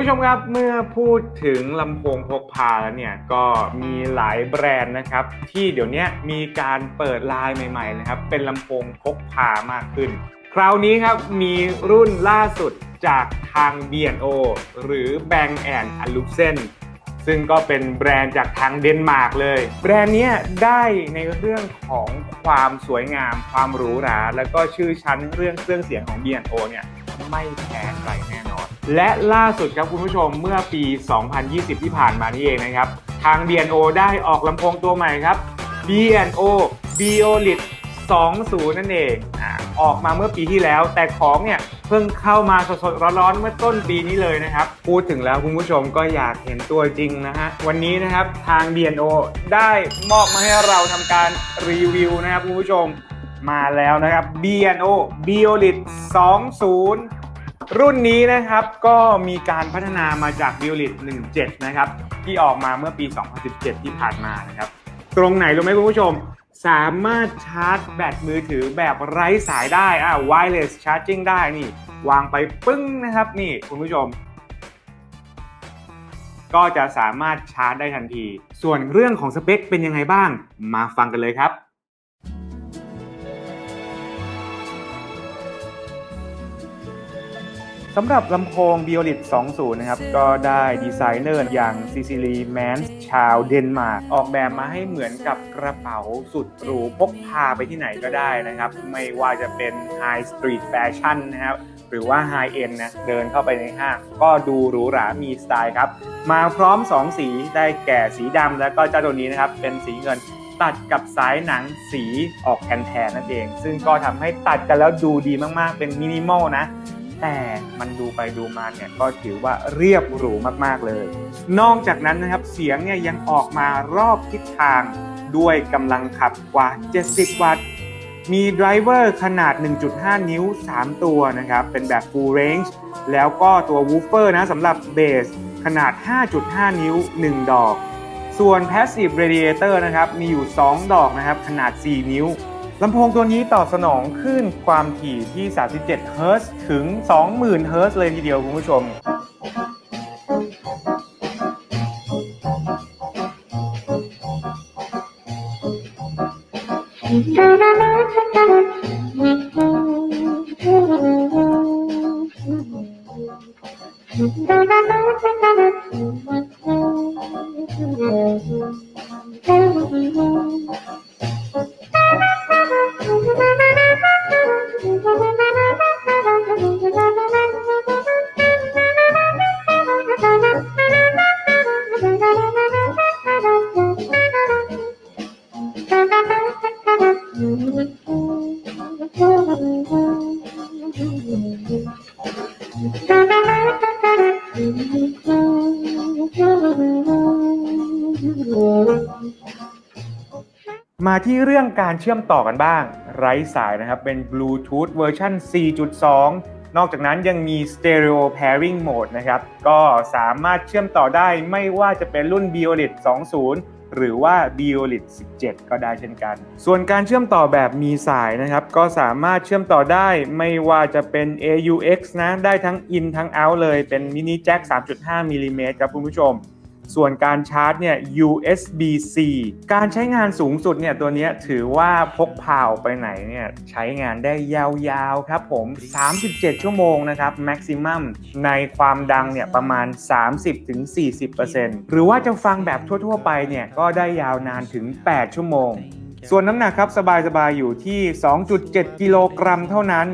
ผู้ชมครับเมื่อพูดถึงลำโพงพกพาแล้วเนี่ยก็มีหลายแบรนด์นะครับ ที่เดี๋ยวนี้มีการเปิดไลน์ใหม่ๆนะครับ เป็นลำโพงพกพามากขึ้น คราวนี้ครับมีรุ่นล่าสุดจากทาง B&O หรือ Bang a l u x e n ซึ่งก็เป็นแบรนด์จากทางเดนมาร์กเลย แบรนด์เนี้ยได้ในเรื่องของความสวยงาม ความหรูหรา แล้วก็ชื่อชั้นเรื่องเครื่องเสียงของ B&O เนี่ยไม่แพ้ใครแน่นอน และล่าสุดครับคุณผู้ชมเมื่อปี 2020 ที่ผ่านมานี่เองนะครับ ทาง B&O ได้ออกลำโพงตัวใหม่ครับ B&O Biolit 20 นั่นเองอออกมาเมื่อปีที่แล้ว แต่ของเนี่ยเพิ่งเข้ามาสดๆร้อนๆเมื่อต้นปีนี้เลยนะครับ พูดถึงแล้วคุณผู้ชมก็อยากเห็นตัวจริงนะฮะ วันนี้นะครับทาง B&O ได้มอบมาให้เราทำการรีวิวนะครับคุณผู้ชมมาแล้วนะครับ B&O Biolit 20 รุ่นนี้นะครับก็มีการพัฒนามาจาก Biolit 17 นะครับ ที่ออกมาเมื่อปี 2017 ที่ผ่านมานะครับ ตรงไหนรู้ไหมคุณผู้ชม สามารถชาร์จแบตมือถือแบบไร้สายได้อ่า wireless charging ได้นี่ วางไปปึ้งนะครับนี่คุณผู้ชม ก็จะสามารถชาร์จได้ทันที ส่วนเรื่องของสเปคเป็นยังไงบ้าง มาฟังกันเลยครับ สำหรับลำโพง Biolit 20 นะครับ ก็ได้ดีไซเนอร์อย่างซิซิลีแมนชาวเดนมาร์กออกแบบมาให้เหมือนกับกระเป๋าสุดหรูพกพาไปที่ไหนก็ได้นะครับ ไม่ว่าจะเป็น High Street Fashion นะครับหรือว่า High End นะเดินเข้าไปในห้างก็ดูหรูหรามีสไตล์ครับ มาพร้อม 2 สีได้แก่สีดำแล้วก็เจ้าตัวนี้นะครับ เป็นสีเงินตัดกับสายหนังสีออกแทนๆนั่นเอง ซึ่งก็ทำให้ตัดกันแล้วดูดีมากๆ เป็นมินิมอลนะ แต่มันดูไปดูมาเนี่ยก็ถือว่าเรียบหรูมากๆเลย นอกจากนั้นนะครับเสียงเนี่ยยังออกมารอบทิศทางด้วยกำลังขับกว่า 70 วัตต์ มีไดรเวอร์ขนาด 1.5 นิ้ว 3 ตัวนะครับ เป็นแบบ full range แล้วก็ตัววูฟเฟอร์นะสำหรับเบสขนาด 5.5 นิ้ว 1 ดอก ส่วน Passive Radiator นะครับ มีอยู่ 2 ดอกนะครับ ขนาด 4 นิ้ว ลำโพงตัวนี้ตอบสนองคลื่นความถี่ที่ 37 เฮิรตซ์ถึง 20,000 เฮิรตซ์เลยทีเดียวคุณผู้ชม มาที่เรื่องการเชื่อมต่อกันบ้าง ไร้สายนะครับ เป็น Bluetooth เวอร์ชัน4.2 นอกจากนั้นยังมี Stereo Pairing Mode นะครับ ก็สามารถเชื่อมต่อได้ไม่ว่าจะเป็นรุ่น Biolit 20 หรือว่า Biolit 17 ก็ได้เช่นกัน ส่วนการเชื่อมต่อแบบมีสายนะครับ ก็สามารถเชื่อมต่อได้ไม่ว่าจะเป็น AUX นะ ได้ทั้ง in ทั้ง out เลย เป็นมินิแจ็ค3.5มิลลิเมตรครับคุณผู้ชม ส่วนการชาร์จเนี่ย USB-C การใช้งานสูงสุดเนี่ยตัวนี้ถือว่าพกพาไปไหนเนี่ยใช้งานได้ยาวๆครับผม 37 ชั่วโมงนะครับ maximum ในความดังเนี่ยประมาณ 30-40%หรือว่าจะฟังแบบทั่วๆไปเนี่ยก็ได้ยาวนานถึง 8 ชั่วโมง ส่วนน้ำหนักครับสบายๆอยู่ที่ 2.7 กิโลกรัมเท่านั้น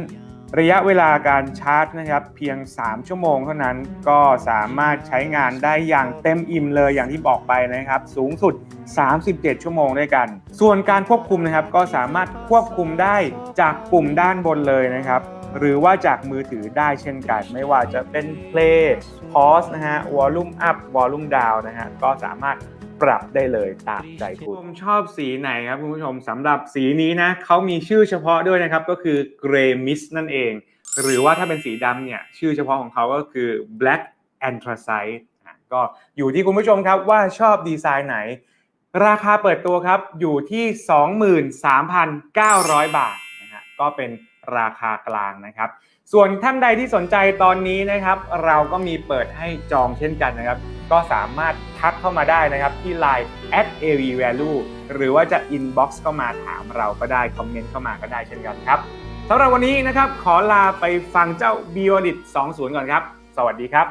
ระยะเวลาการชาร์จนะครับเพียง 3 ชั่วโมงเท่านั้นก็สามารถใช้งานได้อย่างเต็มอิ่มเลยอย่างที่บอกไปนะครับ สูงสุด 37 ชั่วโมงด้วยกัน ส่วนการควบคุมนะครับก็สามารถควบคุมได้จากปุ่มด้านบนเลยนะครับ หรือว่าจากมือถือได้เช่นกัน ไม่ว่าจะเป็น play pause นะฮะ volume up volume down นะฮะก็สามารถ ปรับได้เลยตามใจคุณผมชอบสีไหนครับคุณผู้ชมสำหรับสีนี้นะเขามีชื่อเฉพาะด้วยนะครับก็คือ gray mist นั่นเอง หรือว่าถ้าเป็นสีดำเนี่ยชื่อเฉพาะของเขาก็คือ black anthracite ก็อยู่ที่คุณผู้ชมครับว่าชอบดีไซน์ไหน ราคาเปิดตัวครับอยู่ที่ 23,900 บาทนะฮะก็เป็นราคากลางนะครับ ส่วนท่านใดที่สนใจตอนนี้นะครับ เราก็มีเปิดให้จองเช่นกันนะครับ ก็สามารถทักเข้ามาได้นะครับที่ Line at avvalue หรือว่าจะ inbox เข้ามาถามเราก็ได้ คอมเมนต์เข้ามาก็ได้เช่นกันครับสำหรับวันนี้นะครับขอลาไปฟังเจ้า b i o l i t 20 ก่อนครับ สวัสดีครับ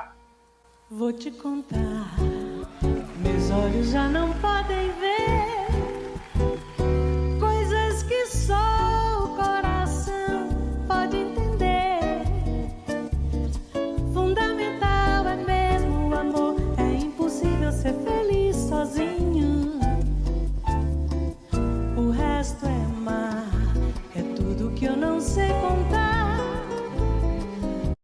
Vou te contar, meus olhos já não podem ver.